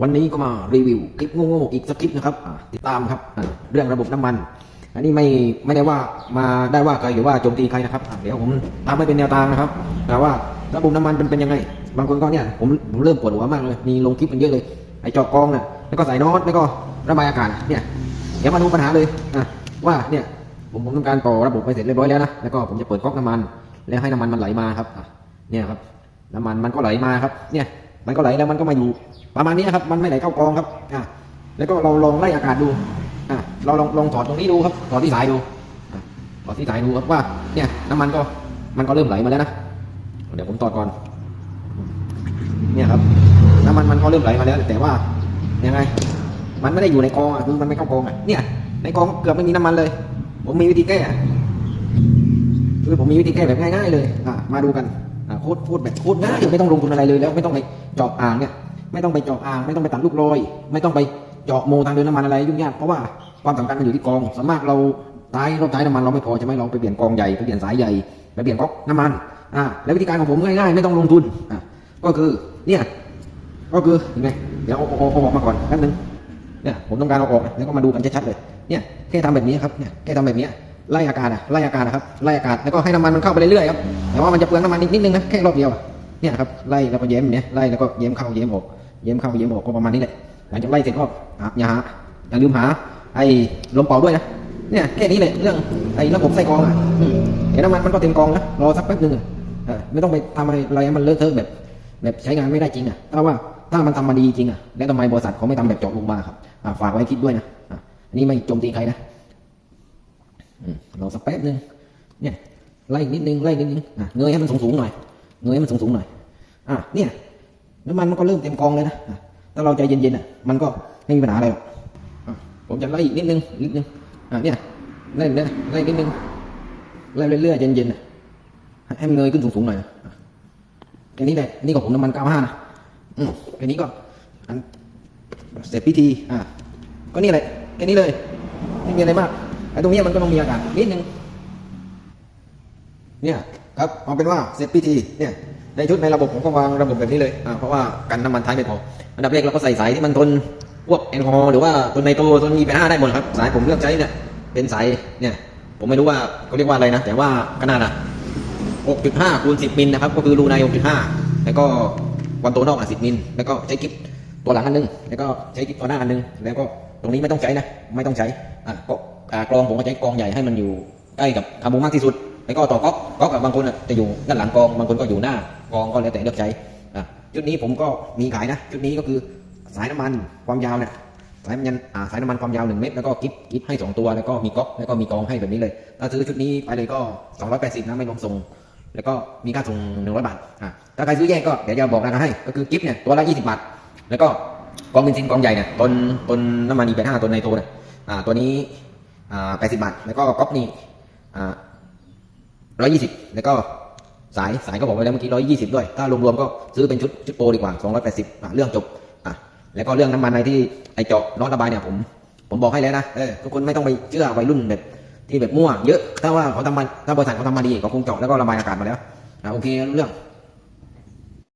วันนี้ก็มารีวิวคลิปโง่ๆอีกสักคลิปนะครับติดตามครับเรื่องระบบน้ำมัน อันนี้ไม่ไม่ได้ว่ามาได้ว่าใครหรือว่าโจมตีใครนะครับเดี๋ยวผมทำให้เป็นแนวทางนะครับแต่ว่าระบบน้ำมันเป็นเป็นยังไง บางคนก็เนี่ยผมผมเริ่มปวดหัวมากเลยมีลงคลิปกันเยอะเลยไอ้จอกกองน่ะแล้วก็ใส่น็อตแล้วก็ระบายอากาศเนี่ยเดี๋ยวมาดูปัญหาเลยอะว่าเนี่ยผมผมทำการต่อระบบไปเสร็จเรียบร้อยแล้วนะแล้วก็ผมจะเปิดก๊อกน้ำมัน แล้วให้น้ำมันมันไหลมาครับเนี่ยครับน้ำมันมันก็ไหลมาครับเนี่ย มันก็ไหลแล้วมันก็มาอยู่ ประมาณนี้ครับ มันไม่ไหลเข้ากองครับอะแล้วก็เราลองไล่อากาศดูอะเราลองลองถอดตรงนี้ดูครับถอดที่สายดูถอดที่สายดูครับว่า เนี่ยน้ำมันก็มันก็เริ่มไหลมาแล้วนะเดี๋ยวผมถอดก่อน เนี่ยครับ น้ำมันมันก็เริ่มไหลมาแล้ว แต่ว่ายังไง มันไม่ได้อยู่ในกองอะคือมันไม่เข้ากองอะเนี่ยในกองเกือบไม่มีน้ำมันเลย ผมมีวิธีแก้คือผมมีวิธีแก้แบบง่ายๆเลยอะมาดูกัน อะโคตรพูดแบบโคตรง่ายไม่ต้องลงทุนอะไรเลยแล้วไม่ต้องไปเจาะอ่างเนี่ยไม่ต้องไปเจาะอ่างไม่ต้องไปตัดลูกลอย ไม่ต้องไปเจาะโมทางเดินน้ำมันอะไรยุ่งยากเพราะว่าความสำคัญมันอยู่ที่กองส่วนมากเราท้ายรอบท้ายน้ำมันเราไม่พอใช่ไหมเราไปเปลี่ยนกองใหญ่ไปเปลี่ยนสายใหญ่ไปเปลี่ยนก๊อกน้ำมันอะแล้ววิธีการของผมง่ายๆไม่ต้องลงทุนอะก็คือเนี่ยก็คือเห็นไหมเดี๋ยวเอาเอาเอาออกมาก่อนแป๊บนึงเนี่ยผมต้องการเอาออกแล้วก็มาดูกันชัดๆเลยเนี่ยแค่ทำแบบนี้ครับเนี่ยแค่ทำแบบนี้ ไล่อากาศอะไล่อากาศนะครับไล่อากาศแล้วก็ให้น้ำมันมันเข้าไปเรื่อยๆครับแต่ว่ามันจะเปลืองน้ำมันนิดนิดนึงนะแค่รอบเดียวเนี่ยครับไล่แล้วก็เย้มเนี่ยไล่แล้วก็เย้มเข้าเย้มออกเย้มเข้าเย้มออกก็ประมาณนี้แหละหลังจากไล่เสร็จก็หาอย่าหาอย่าลืมหาไอ้ลมเป่าด้วยนะเนี่ยแค่นี้เลยเรื่องไอ้ระบบไส้กองอะเห็นน้ำมันมันก็เต็มกองนะรอสักแป๊บนึงอะไม่ต้องไปทำอะไรอะไรมันเลอะเทอะแบบ แบบใช้งานไม่ได้จริงอะถ้าว่าถ้ามันทำมาดีจริงอะแล้วทำไมบริษัทเขาไม่ทำแบบเจาะลงมาครับฝากไว้คิดด้วยนะอันนี้ไม่โจมตีใครนะอืม รอสักแป๊บนึงเนี่ยไล่นิดนึงไล่นิดนึงอะเงยให้มันสูงสูงหน่อยเงยให้มันสูงสูงหน่อยอะเนี่ยน้ำมันมันก็เริ่มเต็มกองเลยนะถ้าเราใจเย็นๆอะมันก็ไม่มีปัญหาอะไรหรอกผมจะไล่อีกนิดนึงนิดนึงอะเนี่ยไล่ไล่ไล่นิดนึงไล่เรื่อยๆเย็นๆอะให้มันเงยขึ้นสูงๆหน่อยนะแค่นี้แหละนี่ก็ผมน้ำมัน95นะอืมแค่นี้ก็อันเสร็จพิธีอ่าก็นี่แหละแค่นี้เลยไม่มีอะไรมาก ตรงนี้มันก็ต้องมีอากาศนิดนึงเนี่ยครับเอาเป็นว่าเสร็จพิธีเนี่ยในชุดในระบบผมก็วางระบบแบบนี้เลยอ่าเพราะว่ากันน้ำมันท้ายไม่พออันดับแรกเราก็ใส่สายที่มันทนพวกแอลกอฮอล์หรือว่าทนไนโตรทนอีไปห้าได้หมดครับ สายผมเลือกใช้เนี่ยเป็นสายเนี่ยผมไม่รู้ว่าเขาเรียกว่าอะไรนะ แต่ว่าขนาดอะ6.5คูณ10มิลนะครับก็คือรูใน 6.5 แล้วก็วันตัวนอกอะ10มิลแล้วก็ใช้กิ๊บตัวหลังอันหนึงแล้วก็ใช้กิ๊บตัวหน้าอันหนึงแล้วก็ตรงนี้ไม่ต้องใช้นะไม่ต้องใช้อะก็ กรองผมก็ใช้กรองใหญ่ให้มันอยู่ใกล้กับคาร์บูมากที่สุด แล้วก็ต่อก๊อกก๊อกบางคนจะอยู่ด้านหลังกรองบางคนก็อยู่หน้ากรองก็แล้วแต่เลือกใช้ชุดนี้ผมก็มีขายนะชุดนี้ก็คือสายน้ำมันความยาวเนี่ยสายมันยันอ่าสายน้ำมันความยาวหนึ่งเมตรแล้วก็กิ๊บกิ๊บให้สองตัวแล้วก็มีก๊อกแล้วก็มีกรองให้แบบนี้เลยถ้าซื้อชุดนี้ไปเลยก็ 280นะไม่รวมส่งแล้วก็มีค่าส่งหนึ่งร้อยบาทอ่าถ้าใครซื้อแยกก็เดี๋ยวจะบอกราคาให้ก็คือกิฟต์เนี่ยตัวละยี่สิบบาทแล้วก็กองเบนซินกองใหญ่เนี่ยตนตนน้ำมันอีแปดห้าตนในตัวเนี่ยอ่าตัวนี้ แปดสิบบาท แล้วก็ก๊อกนี่อ่าร้อยยี่สิบแล้วก็สายสายก็บอกไว้แล้วเมื่อกี้ร้อยยี่สิบด้วย ถ้ารวมๆก็ซื้อเป็นชุดชุดโปรดีกว่าสองร้อยแปดสิบเรื่องจบอะแล้วก็เรื่องน้ำมันในที่ไอเจาะน็อตระบายเนี่ยผม ผมบอกให้แล้วนะเออทุกคนไม่ต้องไปเชื่อวัยรุ่นแบบที่แบบมั่วเยอะ ถ้าว่าเขาทำมาถ้าบริษัทเขาทำมาดีเขาคงเจาะแล้วก็ระบายอากาศมาแล้วอ่าโอเคเรื่อง